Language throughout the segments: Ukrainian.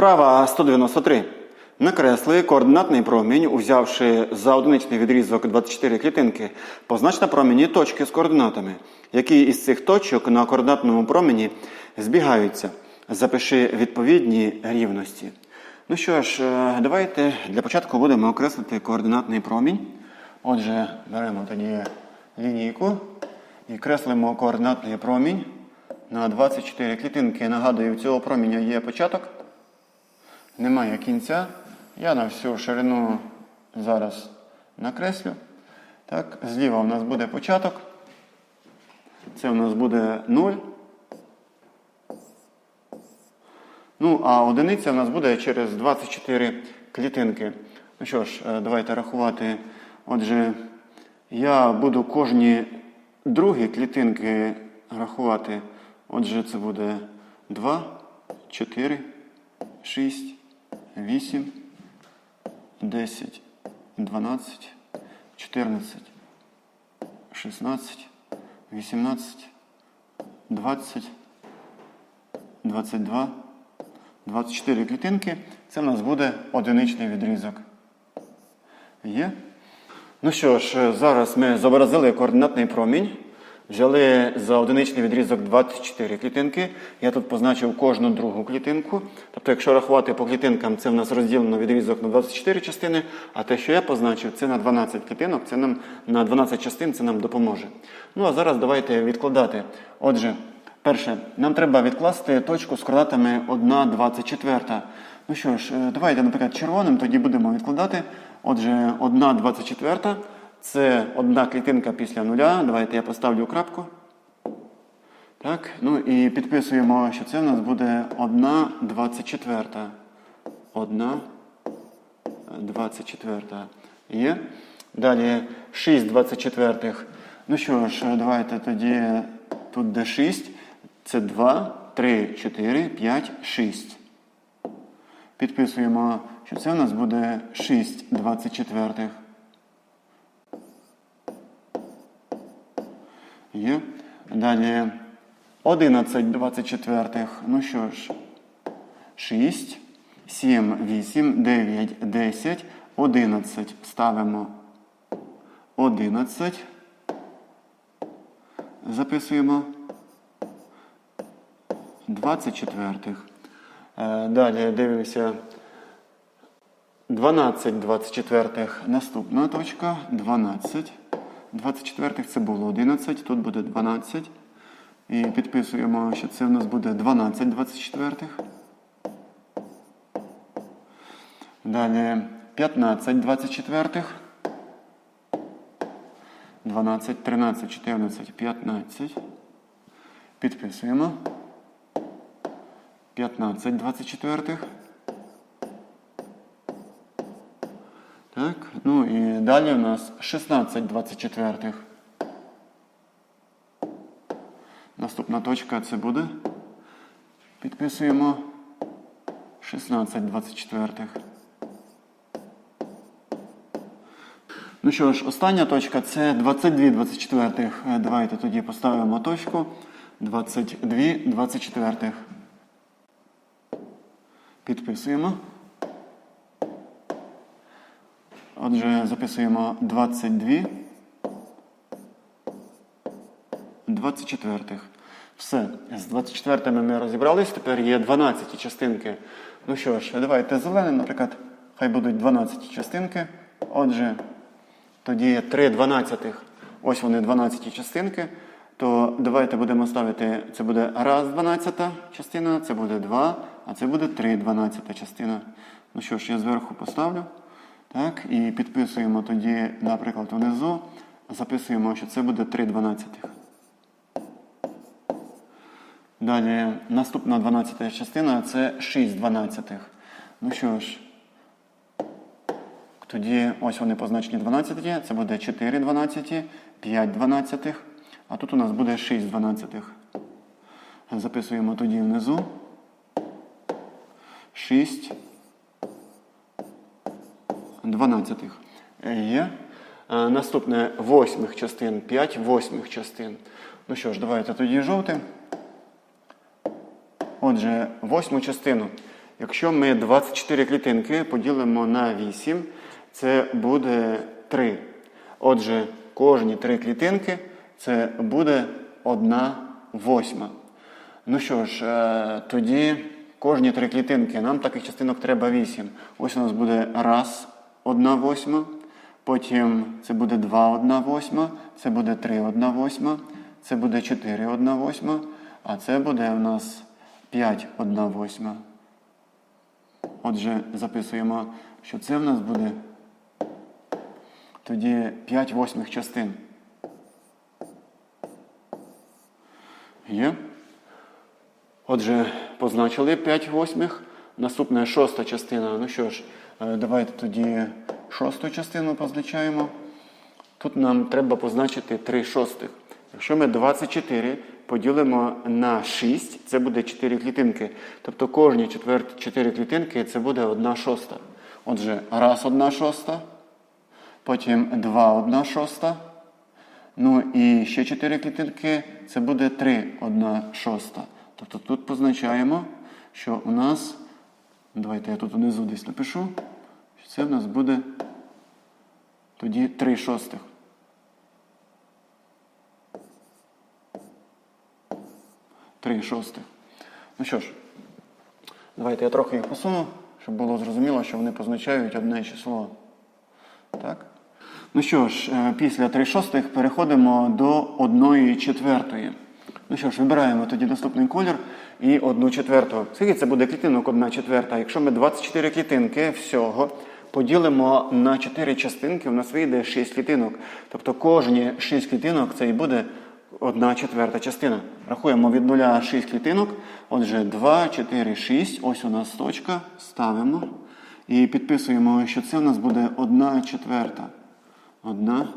Вправа 193. Накресли координатний промінь, узявши за одиничний відрізок 24 клітинки, познач на промені точки з координатами, які із цих точок на координатному промені збігаються. Запиши відповідні рівності. Ну що ж, е, давайте для початку будемо окреслити координатний промінь. Отже, беремо тоді лінійку і креслимо координатний промінь на 24 клітинки. Нагадую, у цього проміння є початок, немає кінця. Я на всю ширину зараз накреслю. Так, зліва у нас буде початок. Це у нас буде 0. Ну, а одиниця у нас буде через 24 клітинки. Ну що ж, е, давайте рахувати. Отже, я буду кожні другі клітинки рахувати. Отже, це буде 2, 4, 6, 8, 10, 12, 14, 16, 18, 20, 22, 24 клітинки. Це в нас буде одиничний відрізок. Є? Ну що ж, зараз ми зобразили координатний промінь. Взяли за одиничний відрізок 24 клітинки. Я тут позначив кожну другу клітинку. Тобто, якщо рахувати по клітинкам, це в нас розділено відрізок на 24 частини, а те, що я позначив, це на 12 клітинок, це нам на 12 частин це нам допоможе. Ну а зараз давайте відкладати. Отже, перше, нам треба відкласти точку з координатами 1, 24. Ну що ж, е, давайте, наприклад, червоним тоді будемо відкладати. Отже, 1, 24 це одна клітинка після нуля. Давайте я поставлю крапку. Так, ну і підписуємо, що це в нас буде 1 24. 1 24. Є. Далі 6 24. Ну що ж, давайте тоді тут де 6. Це 2, 3, 4, 5, 6. Підписуємо, що це в нас буде 6 24. Є. Далі 11 24. Ну що ж, 6, 7, 8, 9, 10, 11. Ставимо 11. Записуємо 24. Е, Далі дивимося 12 24. Наступна точка 12. 24 це було 11, тут буде 12. І підписуємо, що це в нас буде 12 24. Далі 15 24. 12, 13, 14, 15. Підписуємо. 15 24. Так, ну і далі у нас 16 24. Наступна точка це буде. Підписуємо 16 24. Ну що ж, остання точка це 22 24. Е, Давайте тоді поставимо точку 22 24. Підписуємо. Отже, записуємо 22 24. Все, з 24 ми розібрались, тепер є 12 частинки. Ну що ж, давайте зеленим, наприклад, хай будуть 12 частинки. Отже, тоді є 3 дванадцятих. Ось вони 12 частинки. То давайте будемо ставити, це буде раз 12 частина, це буде 2, а це буде 3 12 частина. Ну що ж, я зверху поставлю. Так, і підписуємо тоді, наприклад, внизу, записуємо, що це буде 3 дванадцятих. Далі наступна 12 частина це 6 дванадцятих. Ну що ж, тоді ось вони позначені 12, це буде 4 12, 5 дванадцятих, а тут у нас буде 6 дванадцятих. Записуємо тоді внизу. 6 дванадцятих. Є. Е, Наступне восьмих частин, 5 восьмих частин. Ну що ж, давайте тоді жовтим. Отже, восьму частину Якщо ми 24 клітинки поділимо на 8, це буде 3. Отже, кожні 3 клітинки це буде 1 восьма. Ну що ж, е, тоді кожні 3 клітинки, нам таких частинок треба 8. Ось у нас буде раз 1 восьма, потім це буде 2 1 восьма, це буде 3 1 восьма, це буде 4 1 восьма, а це буде у нас 5 1 восьма. Отже, записуємо, що це в нас буде тоді 5 восьмих частин. Є. Отже, позначили 5 восьмих. Наступна шоста частина. Ну що ж, давайте тоді шосту частину позначаємо. Тут нам треба позначити 3 шостих. Якщо ми 24 поділимо на 6, це буде 4 клітинки. Тобто кожні 4 клітинки це буде 1 шоста. Отже, раз 1 шоста, потім 2 1 шоста. Ну і ще 4 клітинки це буде 3 1 шоста. Тобто тут позначаємо, що у нас, давайте я тут внизу десь напишу, це в нас буде тоді 3 шостих. Три шостих. Ну що ж, давайте я трохи їх посуну, щоб було зрозуміло, що вони позначають одне число. Так? Ну що ж, е, після 3 шостих переходимо до 1 четвертої. Ну що ж, вибираємо тоді наступний колір і 1 четверту. Скільки це буде клітинок 1 четверта? Якщо ми 24 клітинки всього поділимо на 4 частинки, у нас вийде 6 клітинок. Тобто кожні 6 клітинок це і буде 1 четверта частина. Рахуємо від 0 6 клітинок. Отже, 2, 4, 6. Ось у нас точка. Ставимо. І підписуємо, що це у нас буде 1 четверта. Одна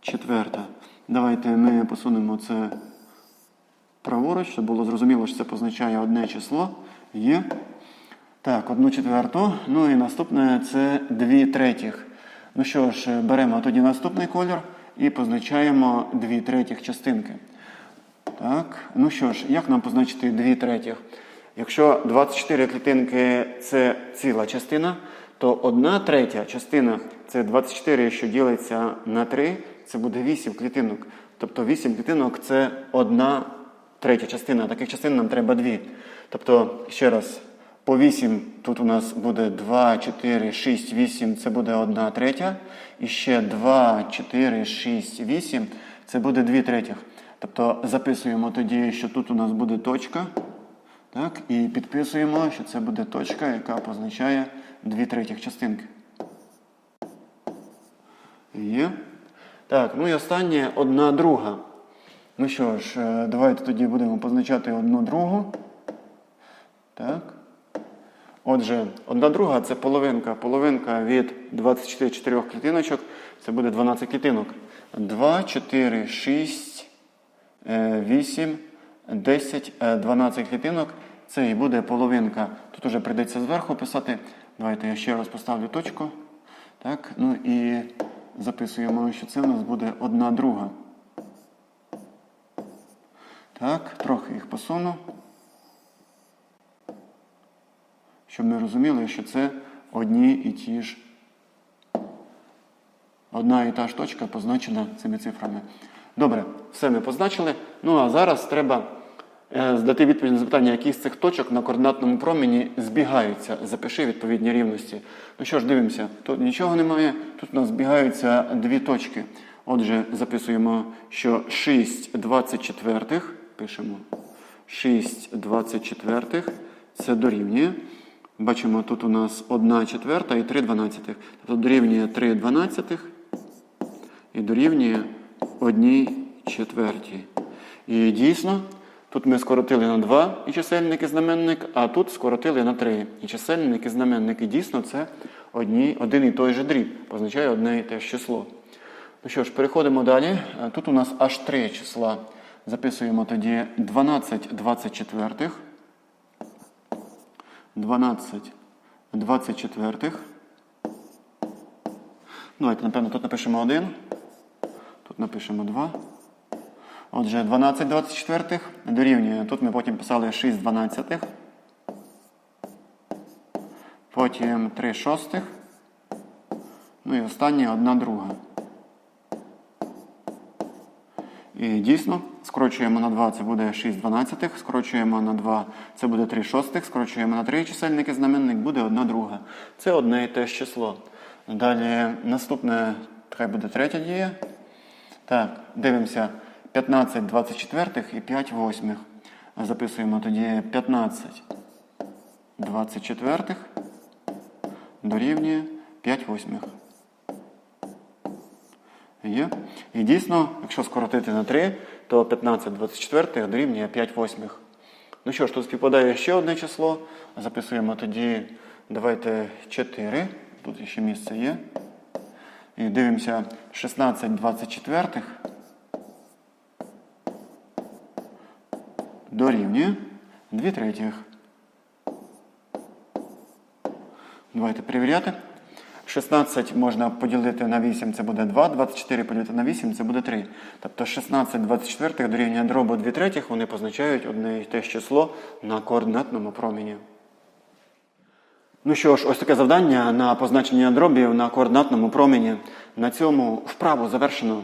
четверта. Давайте ми посунемо це праворуч, щоб було зрозуміло, що це позначає одне число. Є. Так, одну четверту. Ну і наступне це дві третіх. Ну що ж, беремо тоді наступний колір і позначаємо дві третіх частинки. Так, ну що ж, як нам позначити дві третіх? Якщо 24 клітинки це ціла частина, то одна третя частина це 24, що ділиться на 3, це буде 8 клітинок. Тобто 8 клітинок це одна третя частина. Таких частин нам треба 2. Тобто, ще раз, по 8 тут у нас буде 2, 4, 6, 8, це буде 1 третя. І ще 2, 4, 6, 8, це буде 2 третіх. Тобто записуємо тоді, що тут у нас буде точка. Так, І підписуємо, що це буде точка, яка позначає 2 третіх частинки. Є. Так, ну і останнє одна друга. Ну що ж, е, давайте тоді будемо позначати одну другу. Так. Отже, одна друга це половинка. Половинка від 24 клітиночок. Це буде 12 клітинок. 2, 4, 6, 8, 10, 12 клітинок. Це і буде половинка. Тут уже прийдеться зверху писати. Давайте я ще раз поставлю точку. Так, ну і записуємо, що це у нас буде одна друга. Так, трохи їх посуну. Щоб ми розуміли, що це одні і ті ж. Одна і та ж точка позначена цими цифрами. Добре, все ми позначили. Ну а зараз треба е, здати відповідь на запитання, які з цих точок на координатному промені збігаються. Запиши відповідні рівності. Ну що ж, дивимося, тут нічого немає. Тут у нас збігаються дві точки. Отже, записуємо, що 6 24 пишемо 6 24 це дорівнює. Бачимо, тут у нас 1 четверта і 3 дванадцятих. Тобто дорівнює 3 дванадцятих і дорівнює 1 четвертій. І дійсно, тут ми скоротили на 2 і чисельник і знаменник, а тут скоротили на 3 і чисельник і знаменник. І дійсно це одні, один і той же дріб, позначає одне і те ж число. Ну що ж, переходимо далі. Тут у нас аж три числа. Записуємо тоді 12 24. 12 24. Давайте, напевно, тут напишемо 1. Тут напишемо 2. Отже, 12 24 дорівнює. Тут ми потім писали 6 12. потім 3 шостих, ну і останнє 1 друга. І дійсно, скорочуємо на 2, це буде 6 дванадцятих, скорочуємо на 2, це буде 3 шостих, скорочуємо на 3 чисельник і знаменник, буде 1 друга. Це одне і те ж число. Далі наступне, хай буде третя дія. Так, дивимося 15 24 і 5 восьмих. Записуємо тоді 15 24 дорівнює 5 восьмих. Є. І дійсно, якщо скоротити на 3, то 15 24 дорівнює 5 восьмих. Ну що ж, тут співпадає ще одне число. Записуємо тоді, давайте 4. Тут ще місце є. І дивимося 16 24 дорівнює 2 третіх. Давайте перевіряти. 16 можна поділити на 8, це буде 2, 24 поділити на 8, це буде 3. Тобто 16 24 дорівнює дробу 2 третіх, вони позначають одне і те ж число на координатному промені. Ну що ж, ось таке завдання на позначення дробів на координатному промені. На цьому вправу завершено.